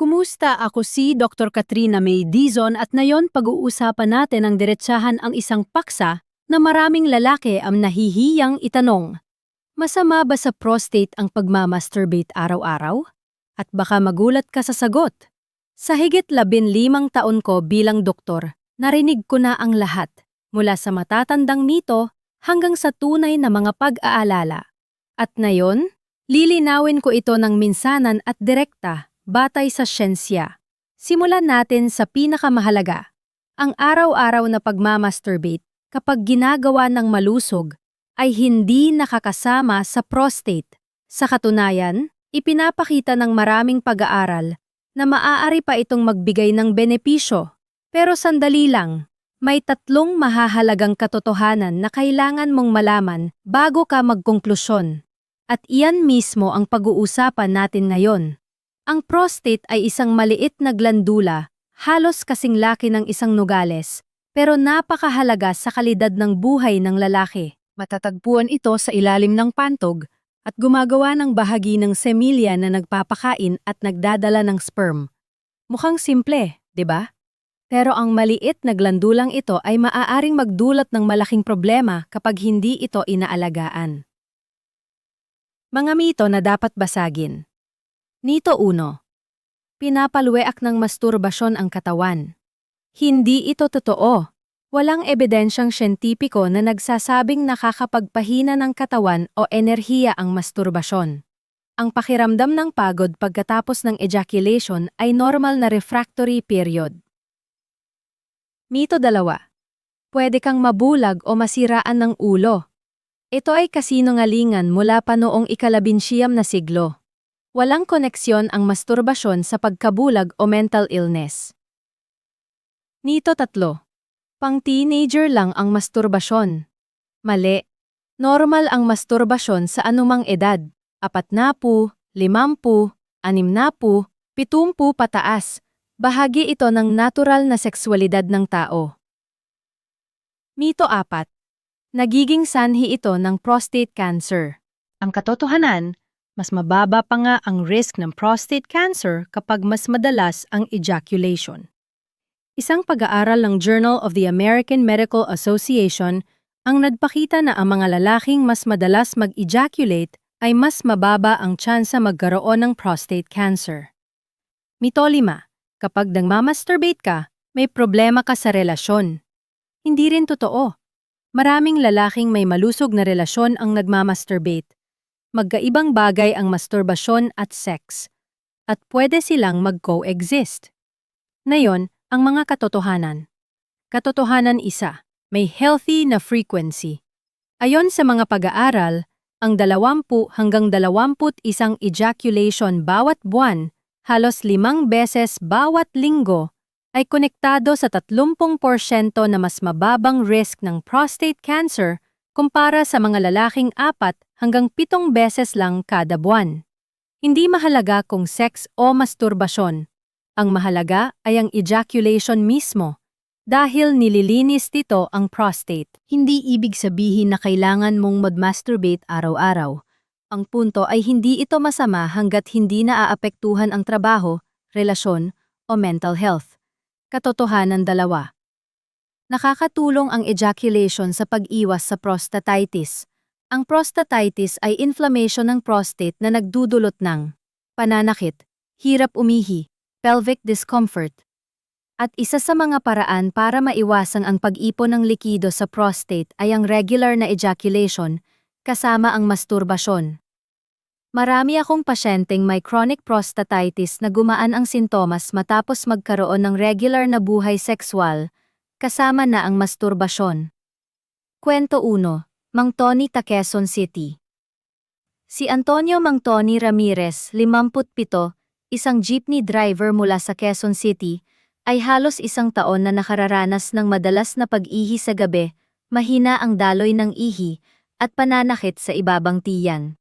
Kumusta? Ako si Dr. Katrina May Dizon at ngayon pag-uusapan natin ang diretsahan ang isang paksa na maraming lalaki ang nahihiyang itanong. Masama ba sa prostate ang pagmamasturbate araw-araw? At baka magulat ka sa sagot. Sa higit labin limang taon ko bilang doktor, narinig ko na ang lahat, mula sa matatandang mito hanggang sa tunay na mga pag-aalala. At ngayon, lilinawin ko ito ng minsanan at direkta batay sa siyensya. Simulan natin sa pinakamahalaga. Ang araw-araw na pagmamasturbate kapag ginagawa ng malusog ay hindi nakakasama sa prostate. Sa katunayan, ipinapakita ng maraming pag-aaral na maaari pa itong magbigay ng benepisyo. Pero sandali lang, may tatlong mahahalagang katotohanan na kailangan mong malaman bago ka magkonklusyon. At iyan mismo ang pag-uusapan natin ngayon. Ang prostate ay isang maliit na glandula, halos kasing laki ng isang nugales, pero napakahalaga sa kalidad ng buhay ng lalaki. Matatagpuan ito sa ilalim ng pantog at gumagawa ng bahagi ng semilya na nagpapakain at nagdadala ng sperm. Mukhang simple, di ba? Pero ang maliit na glandulang ito ay maaaring magdulot ng malaking problema kapag hindi ito inaalagaan. Mga mito na dapat basagin. Nito 1. Pinapalweak ng masturbasyon ang katawan. Hindi ito totoo. Walang ebidensyang siyentipiko na nagsasabing nakakapagpahina ng katawan o enerhiya ang masturbasyon. Ang pakiramdam ng pagod pagkatapos ng ejaculation ay normal na refractory period. Mito 2. Pwede kang mabulag o masiraan ng ulo. Ito ay kasinungalingan mula pa noong ikalabinsyam na siglo. Walang koneksyon ang masturbasyon sa pagkabulag o mental illness. Nito 3. Pang-teenager lang ang masturbasyon. Mali. Normal ang masturbasyon sa anumang edad. Apat na po, limampu, anim na po, pitumpu pataas. Bahagi ito ng natural na sexualidad ng tao. Mito 4. Nagiging sanhi ito ng prostate cancer. Ang katotohanan, mas mababa pa nga ang risk ng prostate cancer kapag mas madalas ang ejaculation. Isang pag-aaral ng Journal of the American Medical Association ang nagpakita na ang mga lalaking mas madalas mag-ejaculate ay mas mababa ang tsansa magkaroon ng prostate cancer. Mito 5. Kapag nagmamasturbate ka, may problema ka sa relasyon. Hindi rin totoo. Maraming lalaking may malusog na relasyon ang nagmamasturbate. Magkaibang bagay ang masturbasyon at sex. At pwede silang mag-coexist. Ngayon, ang mga katotohanan. Katotohanan isa, may healthy na frequency. Ayon sa mga pag-aaral, ang 20 hanggang 21 ejaculation bawat buwan, halos limang beses bawat linggo, ay konektado sa 30% na mas mababang risk ng prostate cancer kumpara sa mga lalaking apat hanggang pitong beses lang kada buwan. Hindi mahalaga kung sex o masturbasyon, ang mahalaga ay ang ejaculation mismo dahil nililinis dito ang prostate. Hindi ibig sabihin na kailangan mong mag-masturbate araw-araw. Ang punto ay hindi ito masama hanggat hindi naaapektuhan ang trabaho, relasyon, o mental health. Katotohanan dalawa. Nakakatulong ang ejaculation sa pag-iwas sa prostatitis. Ang prostatitis ay inflammation ng prostate na nagdudulot ng pananakit, hirap umihi, pelvic discomfort. At isa sa mga paraan para maiwasan ang pag-ipon ng likido sa prostate ay ang regular na ejaculation kasama ang masturbasyon. Marami akong pasyenteng may chronic prostatitis na gumaan ang sintomas matapos magkaroon ng regular na buhay sexual, kasama na ang masturbasyon. Kwento 1, Mang Tony Taquezon City Si Antonio Mang Tony Ramirez, 57, isang jeepney driver mula sa Quezon City, ay halos isang taon na nakararanas ng madalas na pag-ihi sa gabi, mahina ang daloy ng ihi, at pananakit sa ibabang tiyan.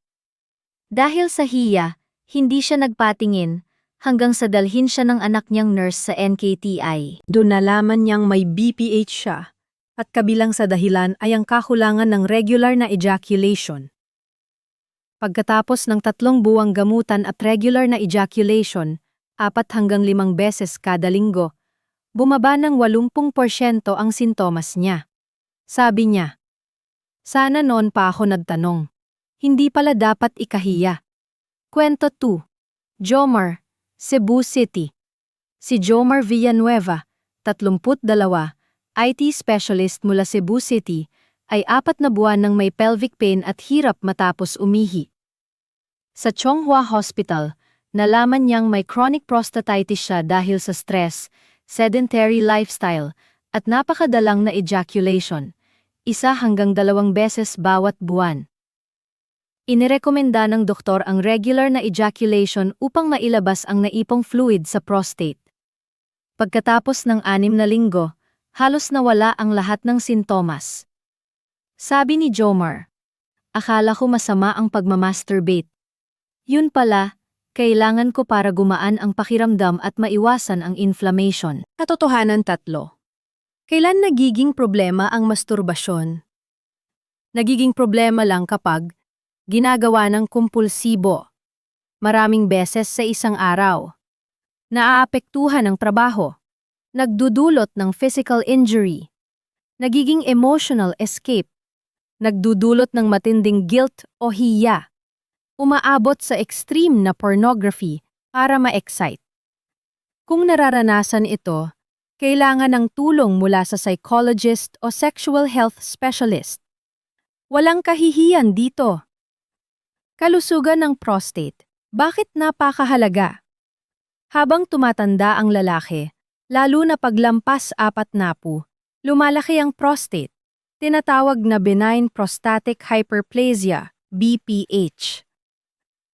Dahil sa hiya, hindi siya nagpatingin, hanggang sa dalhin siya ng anak niyang nurse sa NKTI. Doon nalaman niyang may BPH siya, at kabilang sa dahilan ay ang kakulangan ng regular na ejaculation. Pagkatapos ng tatlong buwang gamutan at regular na ejaculation, apat hanggang limang beses kada linggo, bumaba ng 80% ang sintomas niya. Sabi niya, Sana noon pa ako nagtanong. Hindi pala dapat ikahiya. Kwento 2. Jomar, Cebu City. Si Jomar Villanueva, 32, IT specialist mula Cebu City, ay apat na buwan nang may pelvic pain at hirap matapos umihi. Sa Chonghua Hospital, nalaman niyang may chronic prostatitis siya dahil sa stress, sedentary lifestyle, at napakadalang na ejaculation, isa hanggang dalawang beses bawat buwan. Inirekomenda ng doktor ang regular na ejaculation upang mailabas ang naipong fluid sa prostate. Pagkatapos ng anim na linggo, halos nawala ang lahat ng sintomas. Sabi ni Jomar, Akala ko masama ang pagmamasturbate. Yun pala, kailangan ko para gumaan ang pakiramdam at maiwasan ang inflammation. Katotohanan tatlo. Kailan nagiging problema ang masturbasyon? Nagiging problema lang kapag ginagawa ng kumpulsibo, maraming beses sa isang araw, naaapektuhan ng trabaho, nagdudulot ng physical injury, nagiging emotional escape, nagdudulot ng matinding guilt o hiya, umaabot sa extreme na pornography para ma-excite. Kung nararanasan ito, kailangan ng tulong mula sa psychologist o sexual health specialist. Walang kahihiyan dito. Kalusugan ng prostate. Bakit napakahalaga? Habang tumatanda ang lalaki, lalo na paglampas apat na po, lumalaki ang prostate. Tinatawag na benign prostatic hyperplasia, BPH.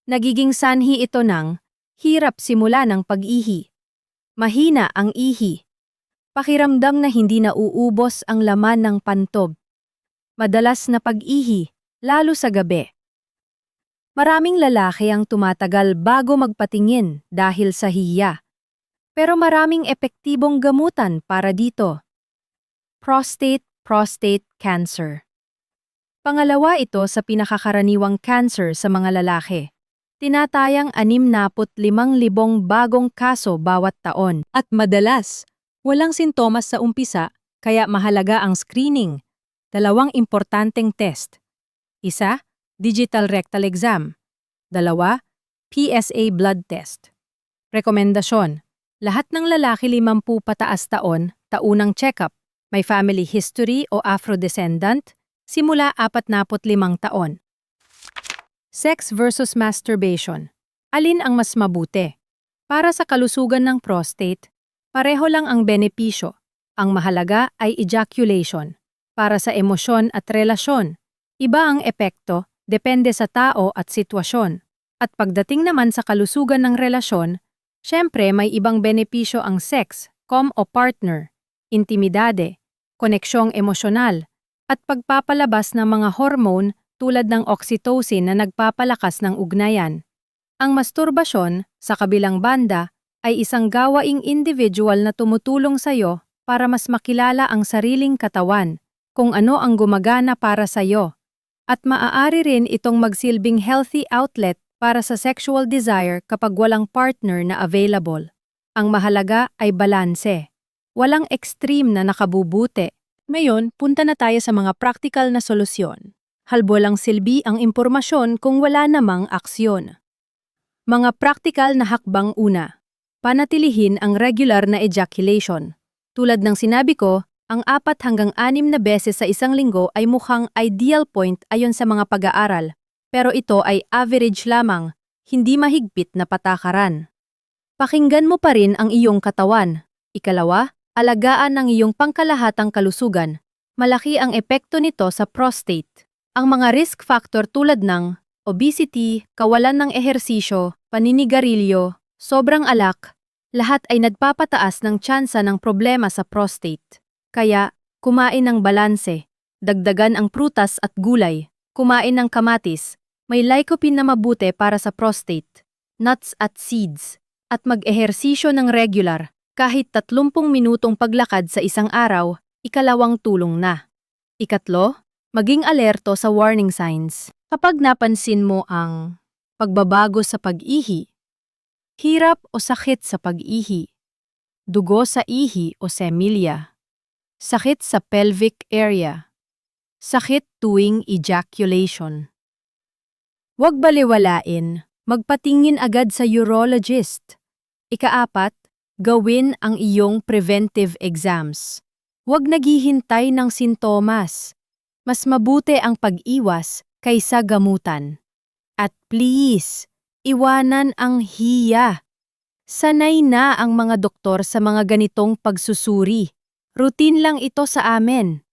Nagiging sanhi ito ng hirap simula ng pag-ihi. Mahina ang ihi. Pakiramdam na hindi na uubos ang laman ng pantob. Madalas na pag-ihi, lalo sa gabi. Maraming lalaki ang tumatagal bago magpatingin dahil sa hiya. Pero maraming epektibong gamutan para dito. Prostate, prostate cancer. Pangalawa ito sa pinakakaraniwang cancer sa mga lalaki. Tinatayang 65,000 bagong kaso bawat taon. At madalas, walang sintomas sa umpisa, kaya mahalaga ang screening. Dalawang importanteng test. Isa, digital rectal exam. Dalawa, PSA blood test. Rekomendasyon. Lahat ng lalaki 50 pataas taon, taunang check-up, may family history o afro-descendant, simula 45 taon. Sex versus masturbation. Alin ang mas mabuti? Para sa kalusugan ng prostate, pareho lang ang benepisyo. Ang mahalaga ay ejaculation. Para sa emosyon at relasyon, iba ang epekto, depende sa tao at sitwasyon. At pagdating naman sa kalusugan ng relasyon, syempre may ibang benepisyo ang sex, com o partner, intimidade, koneksyong emosyonal, at pagpapalabas ng mga hormone tulad ng oxytocin na nagpapalakas ng ugnayan. Ang masturbasyon, sa kabilang banda, ay isang gawaing individual na tumutulong sa iyo para mas makilala ang sariling katawan, kung ano ang gumagana para sa iyo. At maaari rin itong magsilbing healthy outlet para sa sexual desire kapag walang partner na available. Ang mahalaga ay balanse. Walang extreme na nakabubuti. Ngayon, punta na tayo sa mga practical na solusyon. Halbolang silbi ang impormasyon kung wala namang aksyon. Mga practical na hakbang una. Panatilihin ang regular na ejaculation. Tulad ng sinabi ko, ang apat hanggang anim na beses sa isang linggo ay mukhang ideal point ayon sa mga pag-aaral, pero ito ay average lamang, hindi mahigpit na patakaran. Pakinggan mo pa rin ang iyong katawan. Ikalawa, alagaan ang iyong pangkalahatang kalusugan. Malaki ang epekto nito sa prostate. Ang mga risk factor tulad ng obesity, kawalan ng ehersisyo, paninigarilyo, sobrang alak, lahat ay nagpapataas ng tsansa ng problema sa prostate. Kaya, kumain ng balanse, dagdagan ang prutas at gulay, kumain ng kamatis, may lycopene na mabuti para sa prostate, nuts at seeds, at mag-ehersisyo ng regular, kahit 30 minutong paglakad sa isang araw, ikalawang tulong na. Ikatlo, maging alerto sa warning signs. Kapag napansin mo ang pagbabago sa pag-ihi, Hirap o sakit sa pag-ihi. Dugo sa ihi o semilya. Sakit sa pelvic area. Sakit tuwing ejaculation. Huwag baliwalain, magpatingin agad sa urologist. Ikaapat, gawin ang iyong preventive exams. Huwag naghihintay ng sintomas. Mas mabuti ang pag-iwas kaysa gamutan. At please, iwanan ang hiya. Sanay na ang mga doktor sa mga ganitong pagsusuri. Routine lang ito sa amin.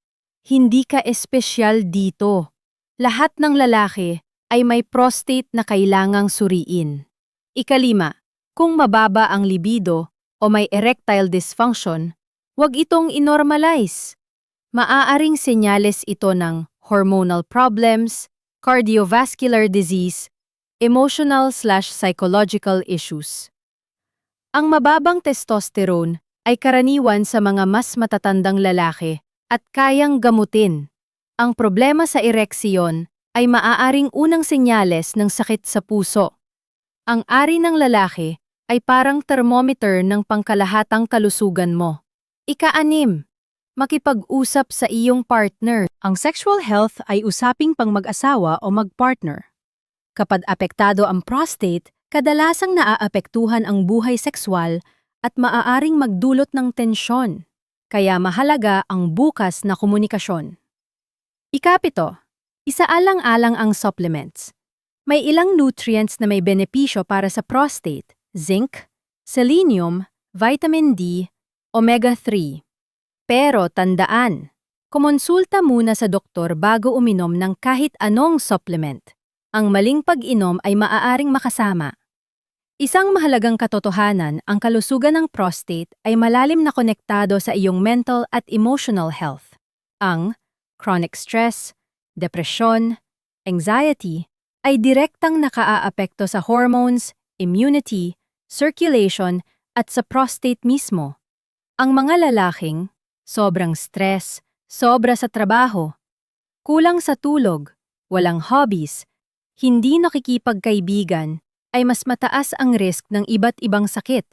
Hindi ka espesyal dito. Lahat ng lalaki ay may prostate na kailangang suriin. Ikalima, kung mababa ang libido o may erectile dysfunction, huwag itong inormalize. Maaaring senyales ito ng hormonal problems, cardiovascular disease, emotional slash psychological issues. Ang mababang testosterone ay karaniwan sa mga mas matatandang lalaki at kayang gamutin. Ang problema sa ereksyon ay maaaring unang senyales ng sakit sa puso. Ang ari ng lalaki ay parang thermometer ng pangkalahatang kalusugan mo. Ika-anim, makipag-usap sa iyong partner. Ang sexual health ay usaping pang mag-asawa o mag-partner. Kapag apektado ang prostate, kadalasang naaapektuhan ang buhay sexual at maaaring magdulot ng tensyon. Kaya mahalaga ang bukas na komunikasyon. Ikapito, isaalang-alang ang supplements. May ilang nutrients na may benepisyo para sa prostate, zinc, selenium, vitamin D, omega-3. Pero tandaan, kumonsulta muna sa doktor bago uminom ng kahit anong supplement. Ang maling pag-inom ay maaaring makasama. Isang mahalagang katotohanan, ang kalusugan ng prostate ay malalim na konektado sa iyong mental at emotional health. Ang chronic stress, depresyon, anxiety ay direktang nakaaapekto sa hormones, immunity, circulation at sa prostate mismo. Ang mga lalaking, sobrang stress, sobra sa trabaho, kulang sa tulog, walang hobbies, hindi nakikipagkaibigan, ay mas mataas ang risk ng iba't ibang sakit,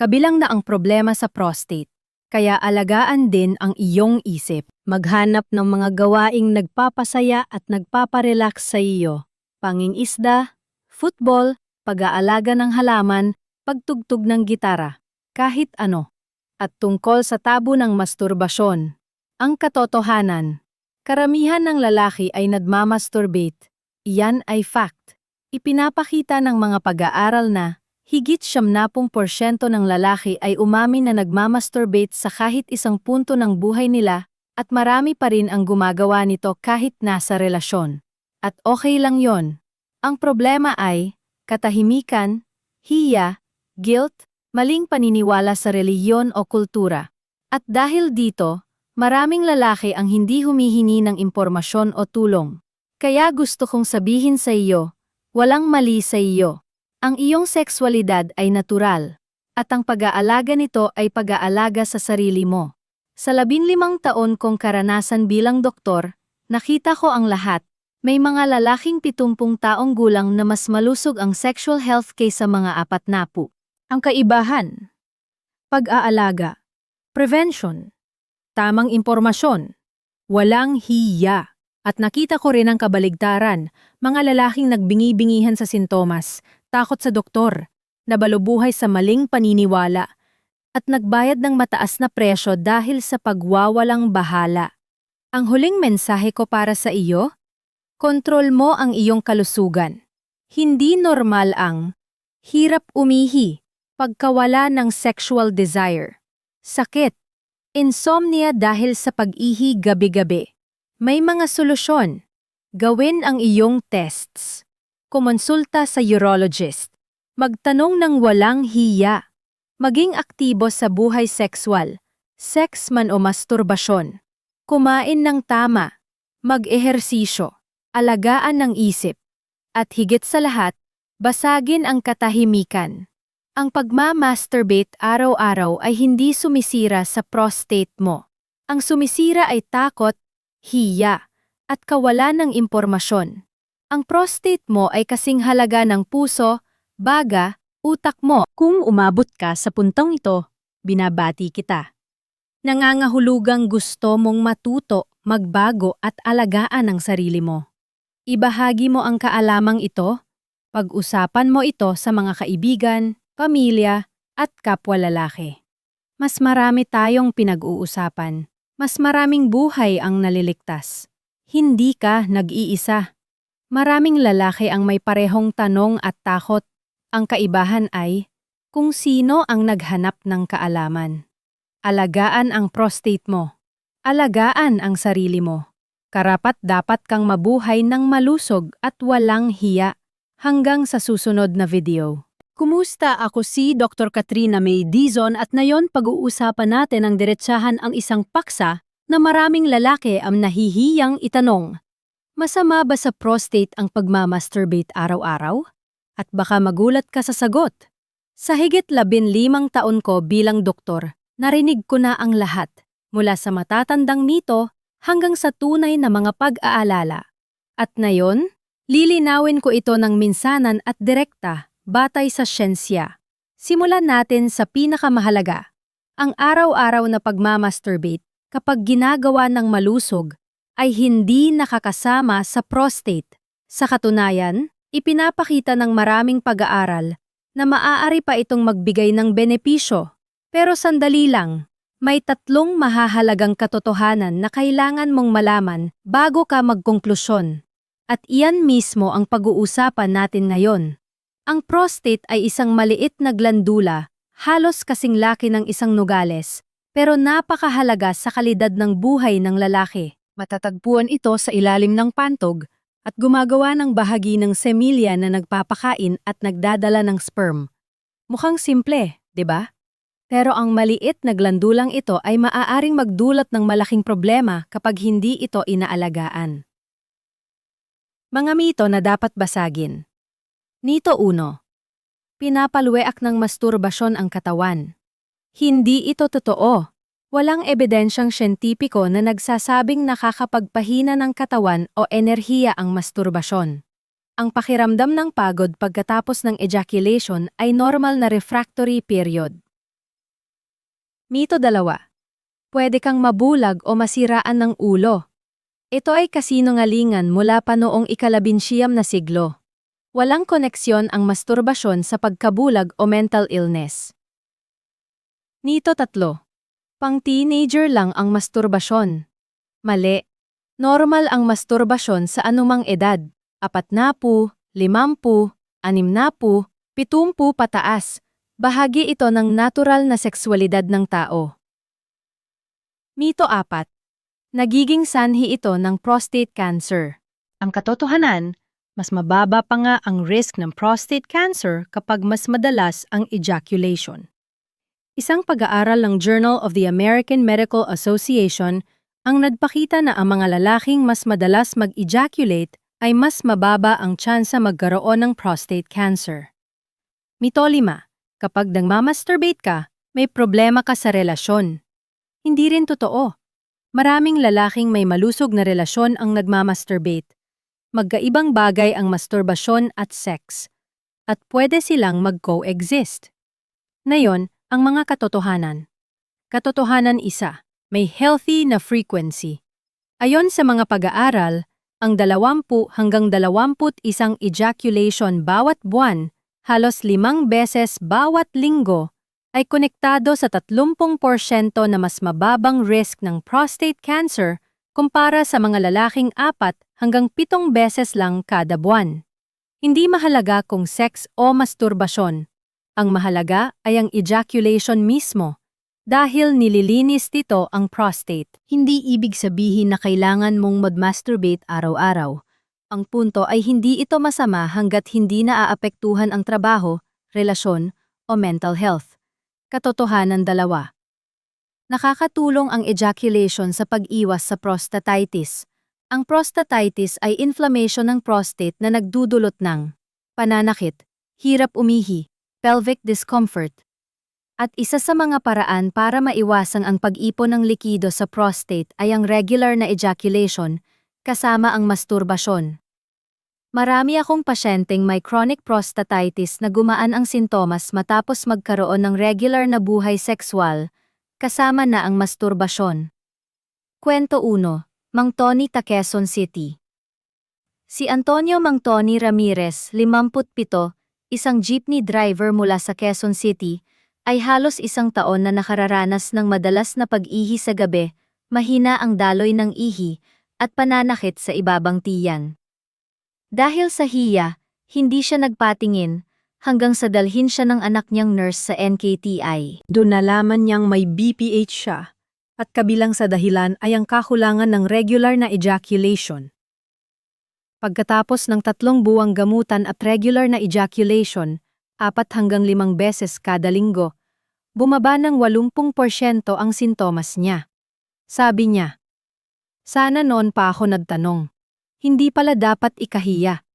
kabilang na ang problema sa prostate. Kaya alagaan din ang iyong isip. Maghanap ng mga gawaing nagpapasaya at nagpaparelax sa iyo. Pangingisda, football, pag-aalaga ng halaman, pagtugtog ng gitara, kahit ano. At tungkol sa tabo ng masturbasyon. Ang katotohanan, karamihan ng lalaki ay nagmamasturbate Iyan ay fact. Ipinapakita ng mga pag-aaral na higit 70% ng lalaki ay umamin na nagmamasturbate sa kahit isang punto ng buhay nila at marami pa rin ang gumagawa nito kahit nasa relasyon. At okay lang yon. Ang problema ay katahimikan, hiya, guilt, maling paniniwala sa reliyon o kultura. At dahil dito, maraming lalaki ang hindi humihingi ng impormasyon o tulong. Kaya gusto kong sabihin sa iyo, walang mali sa iyo. Ang iyong sexualidad ay natural, at ang pag-aalaga nito ay pag-aalaga sa sarili mo. Sa labinlimang taon kong karanasan bilang doktor, nakita ko ang lahat. May mga lalaking pitumpung taong gulang na mas malusog ang sexual health kaysa mga apat na po. Ang kaibahan, pag-aalaga, prevention, tamang impormasyon, walang hiya. At nakita ko rin ang kabaligtaran, mga lalaking nagbingi-bingihan sa sintomas, takot sa doktor, nabalubuhay sa maling paniniwala, at nagbayad ng mataas na presyo dahil sa pagwawalang bahala. Ang huling mensahe ko para sa iyo? Kontrol mo ang iyong kalusugan. Hindi normal ang hirap umihi, pagkawala ng sexual desire, sakit, insomnia dahil sa pag-ihi gabi-gabi may mga solusyon. Gawin ang iyong tests. Kumonsulta sa urologist. Magtanong ng walang hiya. Maging aktibo sa buhay sexual, sex man o masturbasyon. Kumain ng tama. Mag-ehersisyo. Alagaan ng isip. At higit sa lahat, basagin ang katahimikan. Ang pagmamasturbate araw-araw ay hindi sumisira sa prostate mo. Ang sumisira ay takot hiya, at kawalan ng impormasyon. Ang prostate mo ay kasing halaga ng puso, baga, utak mo. Kung umabot ka sa puntong ito, binabati kita. Nangangahulugang gusto mong matuto, magbago at alagaan ang sarili mo. Ibahagi mo ang kaalamang ito, pag-usapan mo ito sa mga kaibigan, pamilya at kapwa lalaki. Mas marami tayong pinag-uusapan. Mas maraming buhay ang naliligtas. Hindi ka nag-iisa. Maraming lalaki ang may parehong tanong at takot. Ang kaibahan ay kung sino ang naghanap ng kaalaman. Alagaan ang prostate mo. Alagaan ang sarili mo. Karapat dapat kang mabuhay ng malusog at walang hiya. Hanggang sa susunod na video. Kumusta? Ako si Dr. Katrina May Dizon at ngayon pag-uusapan natin ang diretsahan ang isang paksa na maraming lalaki ang nahihiyang itanong. Masama ba sa prostate ang pagmamasturbate araw-araw? At baka magulat ka sa sagot. Sa higit labin limang taon ko bilang doktor, narinig ko na ang lahat, mula sa matatandang mito hanggang sa tunay na mga pag-aalala. At ngayon, lilinawin ko ito ng minsanan at direkta, batay sa siyensya. Simulan natin sa pinakamahalaga, ang araw-araw na pagmamasturbate kapag ginagawa ng malusog ay hindi nakakasama sa prostate. Sa katunayan, ipinapakita ng maraming pag-aaral na maaari pa itong magbigay ng benepisyo. Pero sandali lang, may tatlong mahahalagang katotohanan na kailangan mong malaman bago ka magkonklusyon. At iyan mismo ang pag-uusapan natin ngayon. Ang prostate ay isang maliit na glandula, halos kasing laki ng isang nogales, pero napakahalaga sa kalidad ng buhay ng lalaki. Matatagpuan ito sa ilalim ng pantog at gumagawa ng bahagi ng semilya na nagpapakain at nagdadala ng sperm. Mukhang simple, 'di ba? Pero ang maliit na glandulang ito ay maaaring magdulot ng malaking problema kapag hindi ito inaalagaan. Mga mito na dapat basagin. Nito 1. Pinapalweak ng masturbasyon ang katawan. Hindi ito totoo. Walang ebidensyang siyentipiko na nagsasabing nakakapagpahina ng katawan o enerhiya ang masturbasyon. Ang pakiramdam ng pagod pagkatapos ng ejaculation ay normal na refractory period. Mito 2. Pwede kang mabulag o masiraan ng ulo. Ito ay kasinungalingan mula pa noong ikalabinsiyam na siglo. Walang koneksyon ang masturbasyon sa pagkabulag o mental illness. Nito tatlo. Pang teenager lang ang masturbasyon. Mali. Normal ang masturbasyon sa anumang edad. Apat na po, limampu, anim na po, pitumpu pataas. Bahagi ito ng natural na sexualidad ng tao. Mito 4. Nagiging sanhi ito ng prostate cancer. Ang katotohanan, mas mababa pa nga ang risk ng prostate cancer kapag mas madalas ang ejaculation. Isang pag-aaral ng Journal of the American Medical Association ang nagpakita na ang mga lalaking mas madalas mag-ejaculate ay mas mababa ang tsansa magkaroon ng prostate cancer. Mito 5. Kapag nagmamasturbate ka, may problema ka sa relasyon. Hindi rin totoo. Maraming lalaking may malusog na relasyon ang nagmamasturbate. Magkaibang bagay ang masturbasyon at sex. At pwede silang mag-coexist. Ngayon, ang mga katotohanan. Katotohanan isa, may healthy na frequency. Ayon sa mga pag-aaral, ang 20 hanggang 21 ejaculation bawat buwan, halos limang beses bawat linggo, ay konektado sa 30% na mas mababang risk ng prostate cancer kumpara sa mga lalaking apat hanggang pitong beses lang kada buwan. Hindi mahalaga kung sex o masturbasyon. Ang mahalaga ay ang ejaculation mismo dahil nililinis dito ang prostate. Hindi ibig sabihin na kailangan mong mag-masturbate araw-araw. Ang punto ay hindi ito masama hanggat hindi naaapektuhan ang trabaho, relasyon o mental health. Katotohanan dalawa. Nakakatulong ang ejaculation sa pag-iwas sa prostatitis. Ang prostatitis ay inflammation ng prostate na nagdudulot ng pananakit, hirap umihi, pelvic discomfort. At isa sa mga paraan para maiwasan ang pag-ipon ng likido sa prostate ay ang regular na ejaculation kasama ang masturbasyon. Marami akong pasyenteng may chronic prostatitis na gumaan ang sintomas matapos magkaroon ng regular na buhay sexual, kasama na ang masturbasyon. Kwento 1, Mang Tony Taquezon City Si Antonio Mang Tony Ramirez, 57, isang jeepney driver mula sa Quezon City, ay halos isang taon na nakararanas ng madalas na pag-ihi sa gabi, mahina ang daloy ng ihi, at pananakit sa ibabang tiyan. Dahil sa hiya, hindi siya nagpatingin, hanggang sa dalhin siya ng anak niyang nurse sa NKTI. Doon nalaman niyang may BPH siya at kabilang sa dahilan ay ang kakulangan ng regular na ejaculation. Pagkatapos ng tatlong buwang gamutan at regular na ejaculation, apat hanggang limang beses kada linggo, bumaba ng 80% ang sintomas niya. Sabi niya, Sana noon pa ako nagtanong. Hindi pala dapat ikahiya.